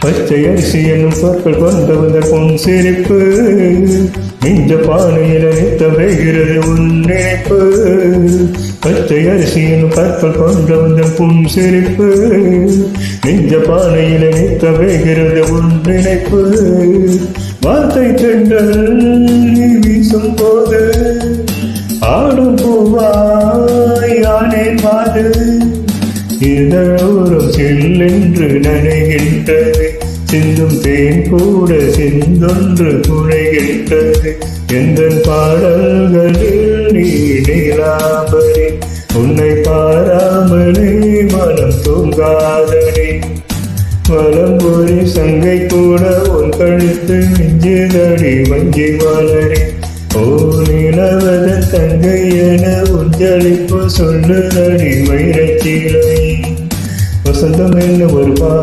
பச்சை அரிசி என்னும் சொற்கள் கொண்டு வந்த பொன் சிரிப்பு. நெஞ்ச பானையில் நித்த வைகிறது உன் நினைப்பு. பச்சை அரிசி என்னும் பற்கள் கொண்டு வந்த பொன் சிரிப்பு. நெஞ்ச பானையில் நித்த வைகிறது உன் நினைப்பு. வார்த்தை சென்றல் வீசும் போது ஆடும் பூவாய் ஆனே பாடு இதழோரம் செல்லென்று நினைகின்றது. சிந்தும் தேன் கூட சிந்தொன்று குழைகின்றது எந்த பாடல்களில் நீ நீலாம்பரி உன்னை பாராமலே மனம் தூங்காதடி. வலம்பொறி சங்கை கூட உன் கழுத்து மிஞ்சுதடி வஞ்சி மலரி ஓ நிலவத தங்கை என உஞ்சளிப்பு சொல்லுதடி வைரச்சீலை. வசந்தம் என்ன ஒரு பா